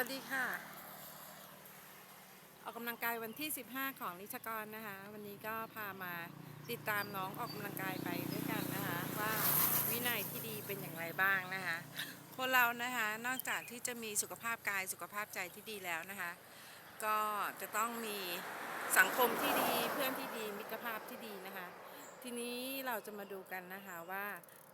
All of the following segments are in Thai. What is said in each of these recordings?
วัสดีค่ะ ออกกำลังกายวันที่ 15 ของนิชกรนะคะ วันนี้ก็พามาติดตามน้องออกกำลังกายไปด้วยกันนะคะ ว่าวินัยที่ดีเป็นอย่างไรบ้างนะคะ คนเรานะคะนอกจากที่จะมีสุขภาพกายสุขภาพใจที่ดีแล้วนะคะ ก็จะต้องมีสังคมที่ดีเพื่อนที่ดีมิตรภาพที่ดีนะคะ ทีนี้เราจะมาดูกันนะคะว่า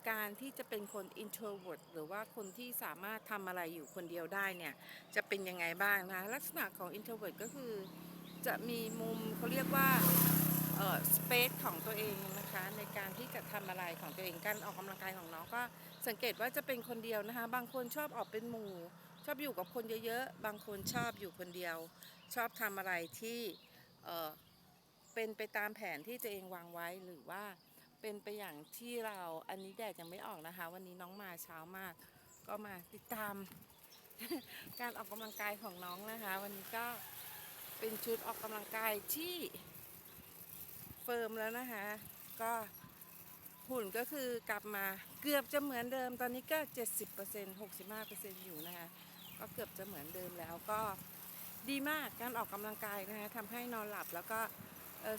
การที่จะเป็นคน introvert หรือว่าคนที่สามารถทำอะไรอยู่คนเดียวได้เนี่ยจะเป็นยังไงบ้างนะคะลักษณะของ introvert ก็คือจะมีมุมเขาเรียกว่าเอ่อ space ของตัวเองนะคะในการที่จะทำอะไรของตัวเองการออกกำลังกายของน้องก็สังเกตว่าจะเป็นคนเดียวนะคะ บางคนชอบออกเป็นหมู่ ชอบอยู่กับคนเยอะๆ บางคนชอบอยู่คนเดียว ชอบทำอะไรที่เอ่อเป็นไปตามแผนที่ตัวเองวางไว้หรือว่า เป็นไปอย่างที่เราอันนี้แดดยังไม่ออกนะคะ วันนี้น้องมาเช้ามาก ก็มาติดตาม การออกกำลังกายของน้องนะคะ วันนี้ก็เป็นชุดออกกำลังกายที่เฟิร์มแล้วนะคะ ก็หุ่นก็คือกลับมาเกือบจะเหมือนเดิม ตอนนี้ก็ 70% 65%อยู่นะคะ ก็เกือบจะเหมือนเดิมแล้วก็ดีมากการออกกำลังกายนะคะทำให้นอนหลับแล้วก็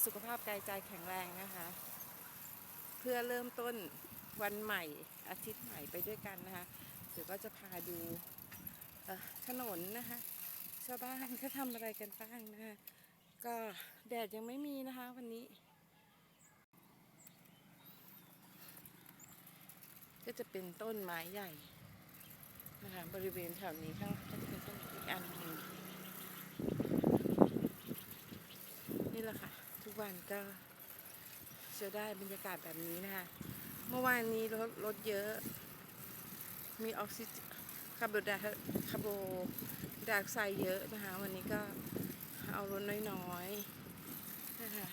สุขภาพกายใจแข็งแรงนะคะ เพื่อเริ่มต้นวันใหม่อาทิตย์ใหม่ไปด้วยกันนะคะเดี๋ยวก็จะพาดูถนนนะคะชาวบ้านเขาทำอะไรกันบ้างนะคะก็แดดยังไม่มีนะคะวันนี้ ก็จะเป็นต้นไม้ใหญ่นะคะบริเวณแถวนี้ข้างก็จะเป็นต้นอีกอันหนึ่งนี่แหละค่ะ ทุกวันก็ จะได้บรรยากาศแบบนี้นะคะ เมื่อวานนี้รถรถเยอะ มีออกซิเจนคาร์บอนไดคาร์บอนไดออกไซด์เยอะนะคะ วันนี้ก็เอารถน้อยๆนะคะ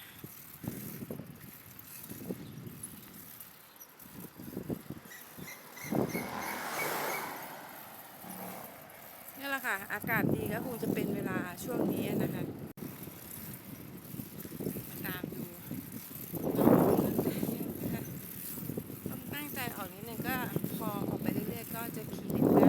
นี่แหละค่ะ อากาศดีก็คงจะเป็นเวลาช่วงนี้นะคะ Roger Keeling.